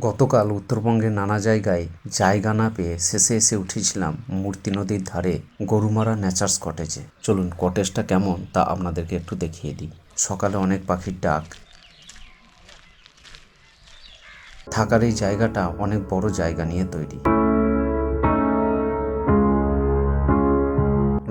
গতকাল উত্তরবঙ্গের নানা জায়গায় জায়গা না পেয়ে শেষে এসে উঠেছিলাম মূর্তি নদীর ধারে গরুমারা ন্যাচার্স কটেজে। চলুন, কটেজটা কেমন তা আপনাদেরকে একটু দেখিয়ে দিই। সকালে অনেক পাখির ডাক। থাকার এই জায়গাটা অনেক বড় জায়গা নিয়ে তৈরি।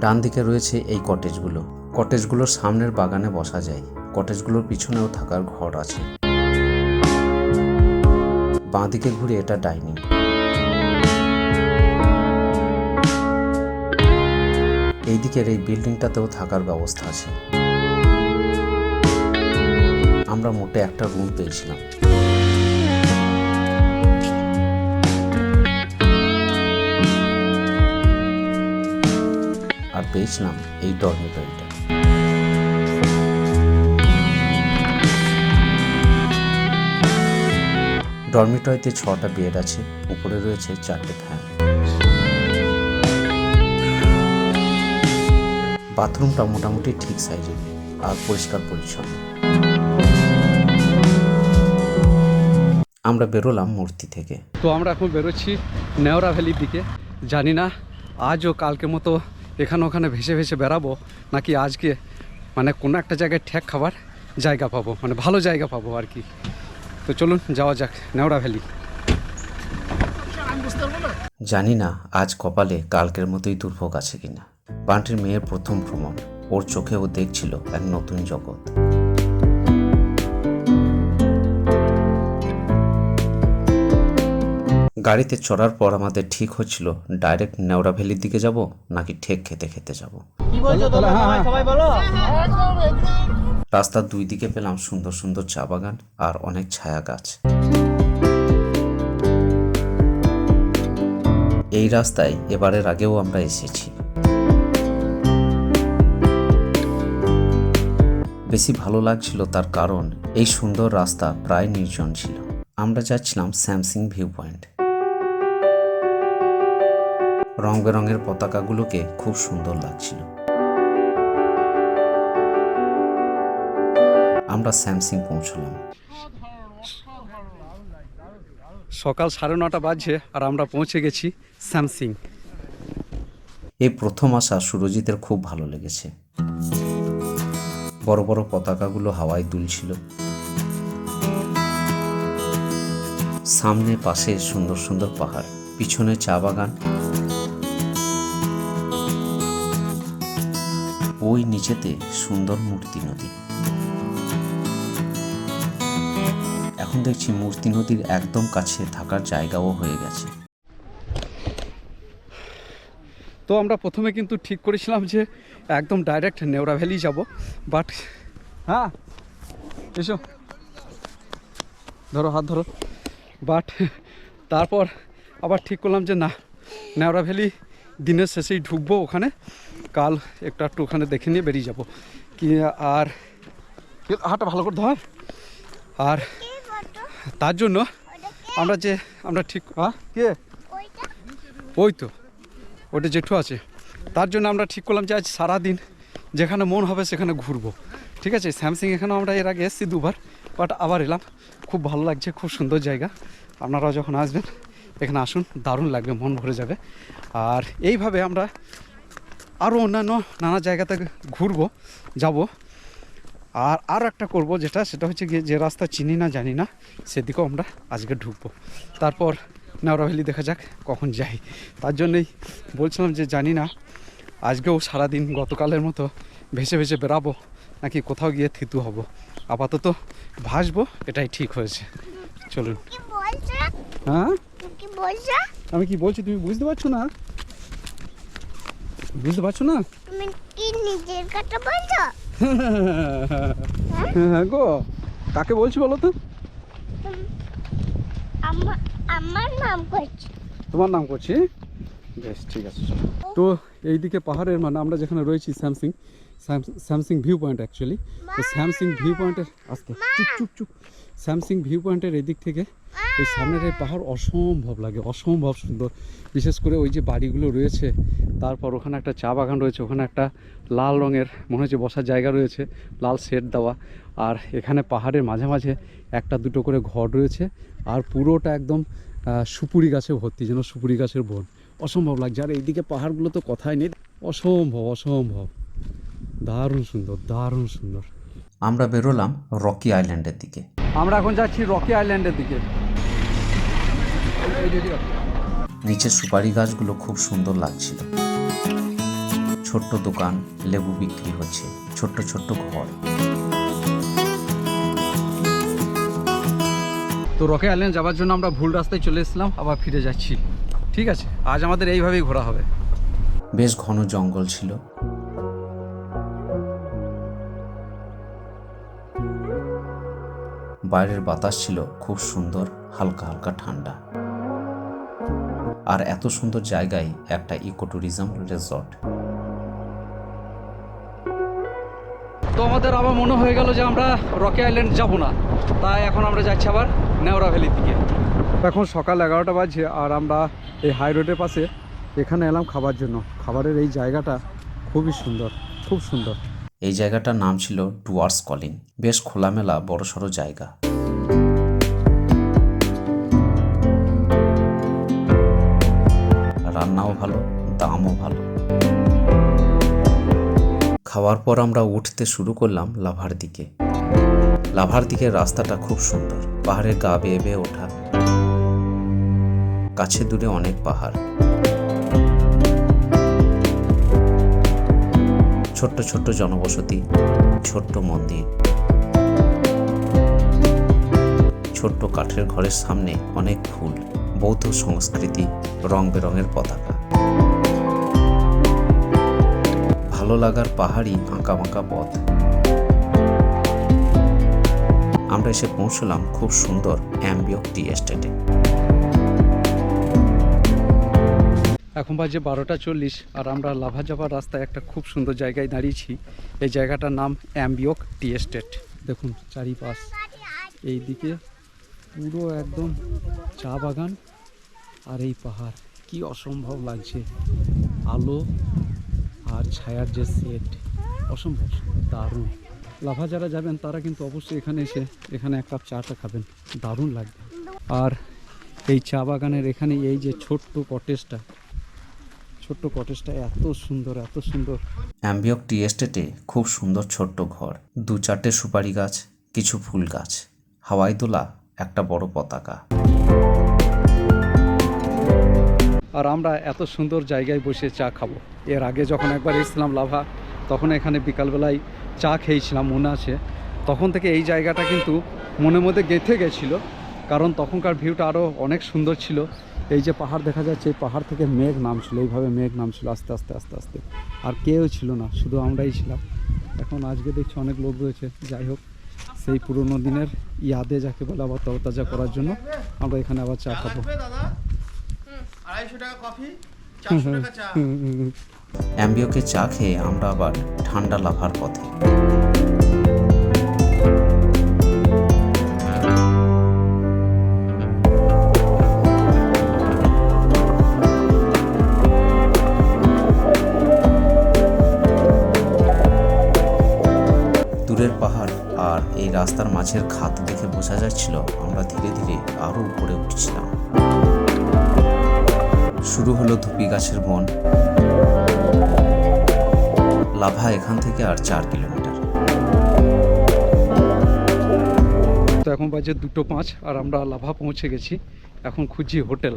ডান দিকে রয়েছে এই কটেজগুলো। কটেজগুলোর সামনের বাগানে বসা যায়। কটেজগুলোর পিছনেও থাকার ঘর আছে। বাঁদিকে ঘুরে এটা ডাইনিং। এই দিকের এই বিল্ডিংটাতেও থাকার ব্যবস্থা আছে। আমরা মোটে একটা রুম পেয়েছিলাম। আর পেয়েছিলাম এই ডরমিটরিটা। ডরমিটরিতে ছটা বেড আছে, উপরে রয়েছে চারটে ফ্যান। বাথরুমটা মোটামুটি ঠিক সাইজের আর পরিষ্কার পরিচ্ছন্ন। আমরা বেরোলাম মূর্তি থেকে। তো আমরা এখন বেরোচ্ছি নেওরা ভ্যালির দিকে। জানি না আজও কালকে মতো এখানে ওখানে ভেসে ভেসে বেরাবো নাকি আজকে মানে কোনো একটা জায়গায় ঠেক খাবার জায়গা পাবো মানে ভালো জায়গা পাবো আর কি। তো চলুন, যাওয়া যাক, নেওড়া ভ্যালি। জানি না আজ কপালে কালকের মতোই দুর্ভোগ আছে কিনা। বান্টির মেয়ের প্রথম ভ্রমণ, ওর চোখে ও দেখছিল এক নতুন জগৎ। গাড়িতে চড়ার পর আমাদের ঠিক হচ্ছিল ডাইরেক্ট নেওড়া ভ্যালির দিকে যাব নাকি ঠেক খেতে খেতে যাব। রাস্তার দুই দিকে পেলাম সুন্দর সুন্দর চা বাগান আর অনেক ছায়া গাছ। এই রাস্তায় এবারের আগেও আমরা এসেছি। বেশি ভালো লাগছিল তার কারণ এই সুন্দর রাস্তা প্রায় নির্জন ছিল। আমরা যাচ্ছিলাম স্যামসিং ভিউ পয়েন্ট রং বেরঙের পতাকাগুলোকে খুব সুন্দর লাগছিল। আমরা স্যামসিং পৌঁছলাম। সকাল সাড়ে নটা বাজছে আর আমরা পৌঁছে গেছি স্যামসিং। এই প্রথম আসা সুরজিতের খুব ভালো লেগেছে। বড় বড় পতাকাগুলো হাওয়ায় দুলছিল। সামনে পাশে সুন্দর সুন্দর পাহাড় পিছনে চা বাগান ওই নিচেতে সুন্দর মূর্তি নদী। এখন দেখছি মূর্তি নদীর একদম কাছে থাকার জায়গাও হয়ে গেছে। তো আমরা প্রথমে কিন্তু ঠিক করেছিলাম যে একদম ডাইরেক্ট নেওড়া ভ্যালি যাব, বাট হ্যাঁ এসো। ধরো, হাত ধরো। বাট তারপর আবার ঠিক করলাম যে না নেওড়া ভ্যালি দিনের শেষেই ঢুকবো ওখানে। কাল একটু একটু ওখানে দেখে নিয়ে বেরিয়ে যাব। কি আর হাটটা ভালো করে ধর। আর তার জন্য আমরা যে আমরা ঠিক হ্যাঁ কে? ওই তো ওটা জেঠু আছে। তার জন্য আমরা ঠিক করলাম যে আজ সারাদিন যেখানে মন হবে সেখানে ঘুরবো। ঠিক আছে স্যামসাং এখানে আমরা এর আগে এসেছি দুবার বাট আবার এলাম। খুব ভালো লাগছে খুব সুন্দর জায়গা। আপনারাও যখন আসবেন এখানে আসুন দারুণ লাগবে মন ভরে যাবে। আর এইভাবে আমরা আরও অন্যান্য নানা জায়গাতে ঘুরবো যাব। আর আর একটা করব যেটা সেটা হচ্ছে গিয়ে যে রাস্তা চিনি না জানি না সেদিকেও আমরা আজকে ঢুকবো। তারপর নেওড়া ভ্যালি দেখা যাক কখন যাই। তার জন্যই বলছিলাম যে জানি না আজকেও সারাদিন গতকালের মতো ভেসে ভেসে বেরাবো নাকি কোথাও গিয়ে থিতু হব। আপাতত ভাসবো এটাই ঠিক হয়েছে। চলুন। হ্যাঁ? আমি কি বলছি তুমি বুঝতে পারছ না? বুঝতে পারছ না? তুমি কি নিজের কথা বলছো? হ্যাঁ গো কাকে বলছি বলো তো? আমার নাম করছি। তোমার নাম করছি? বেশ ঠিক আছে তো এইদিকে পাহাড়ের মানে আমরা যেখানে রয়েছি Samsing Samsing view point actually তো স্যামসিং ভিউ পয়েন্টের আসতে চুপ চুপ চুপ। স্যামসিং ভিউ পয়েন্টের এদিক থেকে এই সামনের এই পাহাড় অসম্ভব লাগে অসম্ভব সুন্দর। বিশেষ করে ওই যে বাড়িগুলো রয়েছে তারপর ওখানে একটা চা বাগান রয়েছে ওখানে একটা লাল রঙের মনে হচ্ছে বসার জায়গা রয়েছে লাল শেড দেওয়া। আর এখানে পাহাড়ের মাঝে মাঝে একটা দুটো করে ঘর রয়েছে আর পুরোটা একদম সুপুরি গাছে ভর্তি যেন সুপুরি গাছের বন। অসম্ভব লাগছে আর এইদিকে পাহাড়গুলো তো কথাই নেই। অসম্ভব অসম্ভব। দারুণ সুন্দর দারুণ সুন্দর। আমরা বেরোলাম রকি আইল্যান্ডের দিকে। আমরা এখন যাচ্ছি রকি আইল্যান্ডের দিকে। নিচের সুপারি গাছগুলো খুব সুন্দর লাগছিল। ছোট্ট দোকান লেবু বিক্রি হচ্ছে ছোট্ট ছোট্ট ঘর। তো রকি আইল্যান্ড যাওয়ার জন্য আমরা ভুল রাস্তায় চলে এসেছিলাম আবার ফিরে যাচ্ছি। ঠিক আছে আজ আমাদের এইভাবেই ঘোরা হবে। বেশ ঘন জঙ্গল ছিল। বাইরের বাতাস ছিল খুব সুন্দর হালকা হালকা ঠান্ডা। আর এত সুন্দর জায়গায় একটা ইকো ট্যুরিজম রিসর্ট। তো আমাদের আবার মনে হয়ে গেল যে আমরা রকি আইল্যান্ড যাব না। তাই এখন আমরা যাচ্ছি আবার নেওরা ভ্যালির দিকে। এখন সকাল এগারোটা বাজছে আর আমরা এই হাই রোডের পাশে এখানে এলাম খাবার জন্য। খাবারের এই জায়গাটা খুবই সুন্দর খুব সুন্দর। এই জায়গাটার নাম ছিল ডুয়ার্স কলিং বেশ খোলামেলা, বড়সড় জায়গা। রান্নাও ভালো, দামও ভালো। খাওয়ার পর আমরা উঠতে শুরু করলাম লাভার দিকে। লাভার দিকের রাস্তাটা খুব সুন্দর। পাহাড়ে গা বেয়ে বেয়ে ওঠা। কাছে দূরে অনেক পাহাড়। ছোট্ট ছোট্ট জনবসতি, ছোট্ট মন্দির, ছোট্ট কাঠের ঘরের সামনে অনেক ফুল, বৌদ্ধ সংস্কৃতি, রং বেরঙের পতাকা। ভালো লাগার পাহাড়ি আঁকা বাঁকা পথ। আমরা এসে পৌঁছলাম খুব সুন্দর অ্যাম্বিয়ক টি এস্টেটে। এখন বাজে বারোটা চল্লিশ আর আমরা লাভা যাবার রাস্তায় একটা খুব সুন্দর জায়গায় দাঁড়িয়েছি। এই জায়গাটার নাম অ্যাম্বিওক টি এস্টেট। দেখুন চারিপাশ। এই দিকে পুরো একদম চা বাগান আর এই পাহাড়। কি অসম্ভব লাগছে। আলো আর ছায়ার যে সেট অসম্ভব দারুণ। লাভা যারা যাবেন, তারা কিন্তু অবশ্যই এখানে এসে এখানে এক কাপ চাটা খাবেন। দারুণ লাগবে। আর এই চা বাগানের এখানে এই যে ছোট্ট কটেজটা ছোট্ট কটেজটা এত সুন্দর এত সুন্দর। অ্যাম্বিয়ক টি এস্টেটে খুব সুন্দর ছোট্ট ঘর। দু চারটে সুপারি গাছ কিছু ফুল গাছ। হাওয়াই তোলা একটা বড় পতাকা। আর আমরা এত সুন্দর জায়গায় বসে চা খাব। এর আগে যখন একবার এসেছিলাম লাভা তখন এখানে বিকালবেলায় চা খেয়েছিলাম মনে আছে। তখন থেকে এই জায়গাটা কিন্তু মনের মধ্যে গেঁথে গেছিল কারণ তখনকার ভিউটা আরও অনেক সুন্দর ছিল। এই যে পাহাড় দেখা যাচ্ছে এই পাহাড় থেকে মেঘ নামছিল এইভাবে মেঘ নামছিল আস্তে আস্তে আস্তে আস্তে। আর কেউ ছিল না শুধু আমরাই ছিলাম। এখন আজকে দেখছি অনেক লোক রয়েছে যাই হোক সেই পুরোনো দিনের ইয়াদে যাকে বলে আবার তরতাজা করার জন্য আমরা এখানে আবার চা খাব। অ্যাম্বিয়কে চা খেয়ে আমরা আবার ঠান্ডা লাভার পথে। দূরের পাহাড় আর এই রাস্তার মাঝের খাত দেখে বোঝা যাচ্ছিল আমরা ধীরে ধীরে আরও উপরে উঠছিলাম। শুরু হলো ধুপি গাছের বন। লাভা এখান থেকে আর চার কিলোমিটার। তো এখন বাজে দুটো পাঁচ আর আমরা লাভা পৌঁছে গেছি। এখন খুঁজছি হোটেল।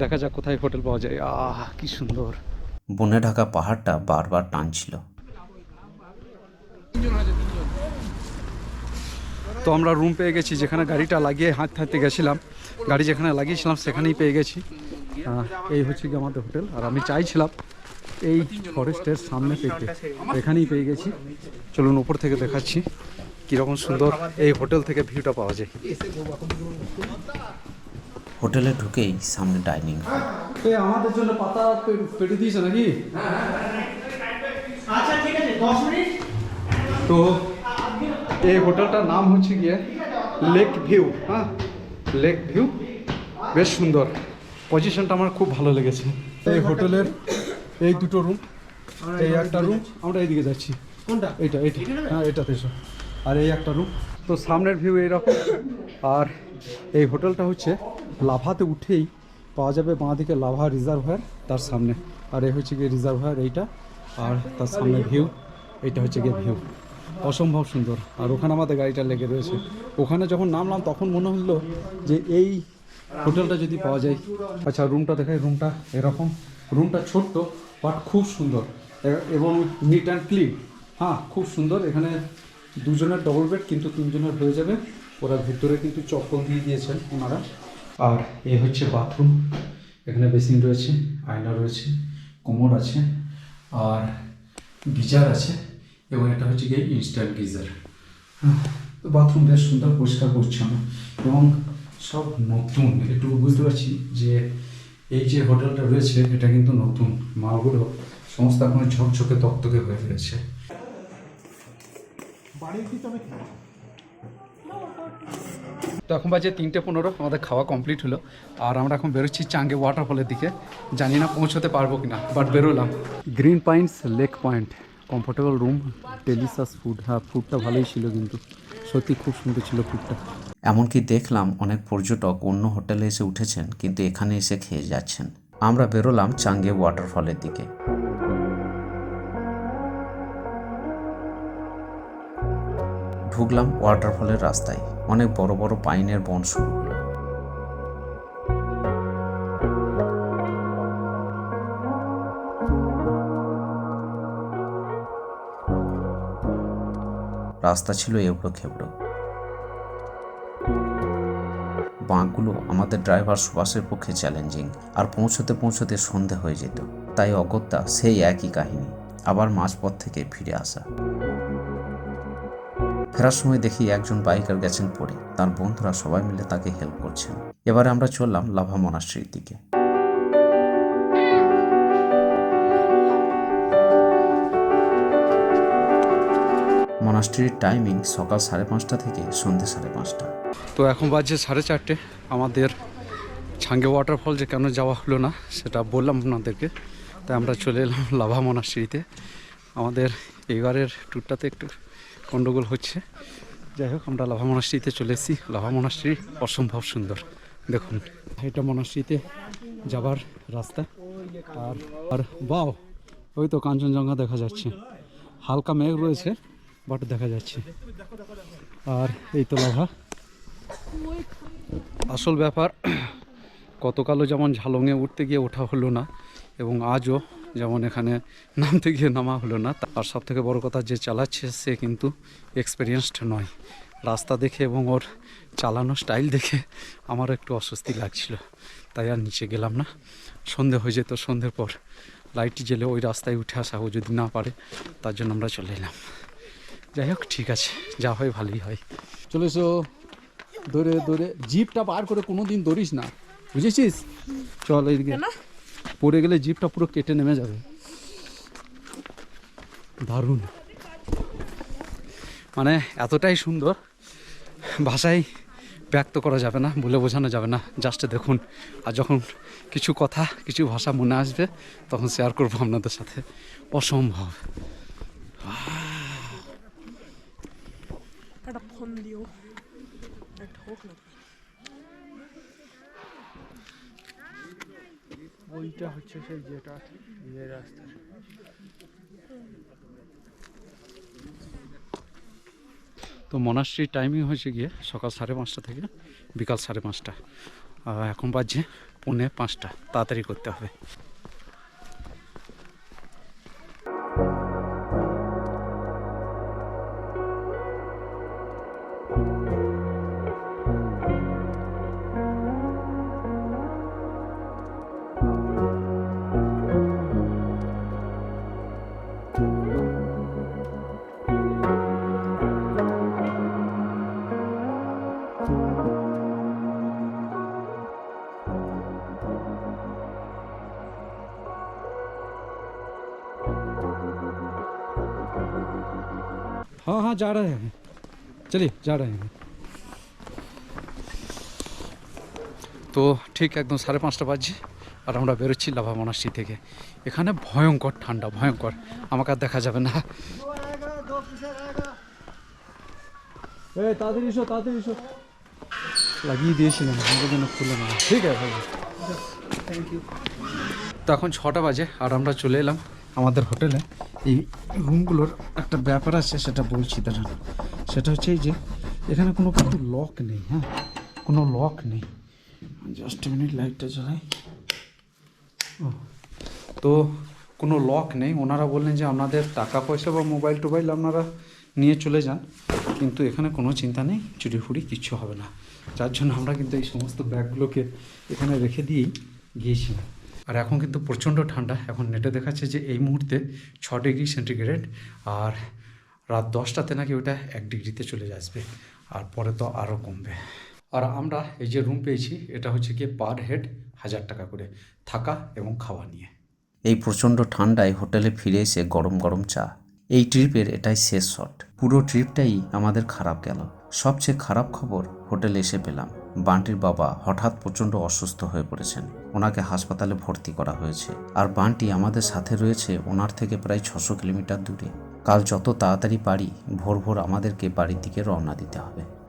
দেখা যাক কোথায় হোটেল পাওয়া যায়। আহ কি সুন্দর। বনে ঢাকা পাহাড়টা বারবার টানছিল। তো আমরা রুম পেয়ে গেছি যেখানে গাড়িটা লাগিয়ে হাঁটতে হাঁটতে গেছিলাম। গাড়ি যেখানে লাগিয়েছিলাম সেখানেই পেয়ে গেছি। এই হচ্ছে কি আমাদের হোটেল। আর আমি চাইছিলাম এই ফরেস্টের সামনে পেতে এখানেই পেয়ে গেছি। চলুন উপর থেকে দেখাচ্ছি কীরকম সুন্দর এই হোটেল থেকে ভিউটা পাওয়া যায়। হোটেলে ঢুকেই সামনে ডাইনিং। আমাদের জন্য পাতা পেটে দিয়েছে নাকি? আচ্ছা ঠিক আছে দশ মিনিট। তো এই হোটেলটার নাম হচ্ছে গিয়ে লেক ভিউ হ্যাঁ? লেক ভিউ বেশ সুন্দর। পজিশনটা আমার খুব ভালো লেগেছে। এই হোটেলের এই দুটো রুম এই একটা রুম আমরা এইদিকে যাচ্ছি। কোনটা? এইটা এইটা। হ্যাঁ এটাতে এসো। আর এই একটা রুম তো সামনের ভিউ এইরকম। আর এই হোটেলটা হচ্ছে লাভাতে উঠেই পাওয়া যাবে বাঁ দিকে লাভা রিজার্ভার তার সামনে। আর এই হচ্ছে গিয়ে রিজার্ভার এইটা। আর তার সামনে ভিউ এইটা হচ্ছে গিয়ে ভিউ অসম্ভব সুন্দর। আর ওখানে আমাদের গাড়িটা লেগে রয়েছে। ওখানে যখন নামলাম, তখন মনে হলো যে এই হোটেলটা যদি পাওয়া যায়। আচ্ছা রুমটা দেখাই রুমটা এরকম। রুমটা ছোট্ট বাট খুব সুন্দর। এবং নিট অ্যান্ড ক্লিন হ্যাঁ খুব সুন্দর। এখানে দুজনের ডবল বেড কিন্তু তিনজনের হয়ে যাবে। ওরা ভিতরে কিন্তু চপ্পল দিয়ে দিয়েছেন ওনারা। আর এ হচ্ছে বাথরুম এখানে বেসিন রয়েছে, আয়না রয়েছে, কোমর আছে, আর গিজার আছে। এবং এটা হচ্ছে গিয়ে ইনস্ট্যান্ট গিজার হ্যাঁ তো বাথরুম বেশ সুন্দর পরিষ্কার পরিচ্ছন্ন এবং সব নতুন। একটু বুঝতে পারছি যে এই যে হোটেলটা রয়েছে এটা কিন্তু নতুন। মালগুলো সমস্ত এখন ঝকঝকে তকতকে হয়ে রয়েছে। তো এখন বাজে তিনটে পনেরো আমাদের খাওয়া কমপ্লিট হলো। আর আমরা এখন বেরোচ্ছি চাঙ্গে ওয়াটারফলের দিকে। জানি না পৌঁছতে পারব কিনা বাট বেরোলাম। Green Pines Lake Point comfortable room delicious food হ্যাঁ ফুডটা ভালোই ছিল কিন্তু। সত্যি খুব সুন্দর ছিল ফুডটা এমনকি দেখলাম অনেক পর্যটক অন্য হোটেলে এসে উঠেছেন, কিন্তু এখানে এসে খেয়ে যাচ্ছেন। আমরা বেরোলাম চাঙ্গে ওয়াটারফলের দিকে। ঢুকলাম ওয়াটারফলের রাস্তায়। অনেক বড় বড় পাইনের বন শুরু হলো। রাস্তা ছিল এবড়ো খেবড়ো। বাঁকগুলো আমাদের ড্রাইভার সুভাষের পক্ষে চ্যালেঞ্জিং, আর পৌঁছতে পৌঁছতে সন্ধে হয়ে যেত। তাই অগত্যা সেই একই কাহিনী, আবার মাঝপথ থেকে ফিরে আসা। ফেরার সময় দেখি একজন বাইকার গেছেন পড়ে। তার বন্ধুরা সবাই মিলে তাকে হেল্প করছেন। এবারে আমরা চললাম লাভা মনাস্ট্রির দিকে মনাস্ট্রির টাইমিং সকাল সাড়ে পাঁচটা থেকে সন্ধ্যে সাড়ে পাঁচটা। তো এখন বাজছে সাড়ে চারটে। আমাদের ছাঙ্গে ওয়াটারফল যে কেন যাওয়া হলো না, সেটা বললাম আপনাদেরকে। তাই আমরা চলে এলাম লাভা মনাশ্রীতে আমাদের এইবারের ট্যুরটাতে একটু গণ্ডগোল হচ্ছে। যাই হোক, আমরা লাভা মনাশ্রীতে চলে এসেছি। লাভা মনাশ্রী অসম্ভব সুন্দর। দেখুন, এটা মনাশ্রীতে যাবার রাস্তা। আর আর বাও ওই তো কাঞ্চনজঙ্ঘা দেখা যাচ্ছে। হালকা মেঘ রয়েছে। বাট দেখা যাচ্ছে। আর এই তো লাভা আসল ব্যাপার, গতকালও যেমন ঝালংয়ে উঠতে গিয়ে ওঠা হলো না, এবং আজও যেমন এখানে নামতে গিয়ে নামা হলো না আর সব থেকে বড় কথা যে চালাচ্ছে সে কিন্তু এক্সপিরিয়েন্সড নয়। রাস্তা দেখে এবং ওর চালানো স্টাইল দেখে আমার একটু অস্বস্তি লাগছিল। তাই আর নিচে গেলাম না। সন্ধে হয়ে যেত, সন্ধ্যের পর লাইট জেলে ওই রাস্তায় উঠে আসা ও যদি না পারে, তার জন্য আমরা চলে এলাম। যাই হোক ঠিক আছে। যা হয় ভালোই হয়। চলে এসো। ধরে ধরে জিপটা বার করে কোনো দিন ধরিস না। বুঝেছিস? চল এইদিকে পড়ে গেলে জিপটা পুরো কেটে নেমে যাবে। দারুণ। মানে এতটাই সুন্দর। ভাষায় ব্যক্ত করা যাবে না বলে বোঝানো যাবে না। জাস্ট দেখুন। আর যখন কিছু কথা কিছু ভাষা মনে আসবে তখন শেয়ার করব আপনাদের সাথে। অসম্ভব। একটা ফোন দিও একটা হোক ওইটা হচ্ছে সেই যেটা যে রাস্তা। তো মনাশ্রীর টাইমিং হয়েছে গিয়ে সকাল সাড়ে পাঁচটা থেকে বিকাল সাড়ে পাঁচটা। এখন বাজছে পৌনে পাঁচটা। তাড়াতাড়ি করতে হবে। हाँ हाँ जा रहे हैं। चलिए जा रहे हैं তো ঠিক একদম সাড়ে পাঁচটা বাজছে আর আমরা বেরোচ্ছি লাভা মনাশ্রী থেকে এখানে ভয়ঙ্কর ঠান্ডা ভয়ঙ্কর আমাকে আর দেখা যাবে না এই তাড়াতাড়ি এসো তাড়াতাড়ি এসো লাগিয়ে দিয়েছিলাম আমাদের জন্য খুলে না ঠিক আছে থ্যাংক ইউ তো এখন ছটা বাজে আর আমরা চলে এলাম আমাদের হোটেলে এই রুমগুলোর একটা ব্যাপার আছে সেটা বলছি দাঁড়ান সেটা হচ্ছে যে এখানে কোনো কিন্তু লক নেই হ্যাঁ? কোনো লক নেই। জাস্ট মিনিট লাইটটা জ্বালাই। ও, তো কোনো লক নেই। ওনারা বললেন যে আপনাদের টাকা পয়সা বা মোবাইল টোবাইল আপনারা নিয়ে চলে যান কিন্তু এখানে কোনো চিন্তা নেই চুরি ফুরি কিচ্ছু হবে না। যার জন্য আমরা কিন্তু এই সমস্ত ব্যাগগুলোকে এখানে রেখে দিয়েই গিয়েছিলাম। আর এখন কিন্তু প্রচণ্ড ঠান্ডা। এখন নেটে দেখাচ্ছে যে এই মুহূর্তে ছ ডিগ্রি সেন্টিগ্রেড। আর রাত দশটাতে নাকি ওটা এক ডিগ্রিতে চলে আসবে, আর পরে তো আরও কমবে। আর আমরা এই যে রুম পেয়েছি, এটা হচ্ছে গিয়ে পার হেড হাজার টাকা করে থাকা এবং খাওয়া নিয়ে। এই প্রচণ্ড ঠান্ডায় হোটেলে ফিরে এসে গরম গরম চা। এই ট্রিপের এটাই শেষ শট। পুরো ট্রিপটাই আমাদের খারাপ গেল। সবচেয়ে খারাপ খবর, হোটেলে এসে পেলাম। বান্টির বাবা হঠাৎ প্রচণ্ড অসুস্থ হয়ে পড়েছেন। ওনাকে হাসপাতালে ভর্তি করা হয়েছে। আর বান্টি আমাদের সাথে রয়েছে, ওনার থেকে প্রায় ছশো কিলোমিটার দূরে। কাল যত তাড়াতাড়ি পারি ভোর ভোর আমাদেরকে বাড়ির দিকে রওনা দিতে হবে।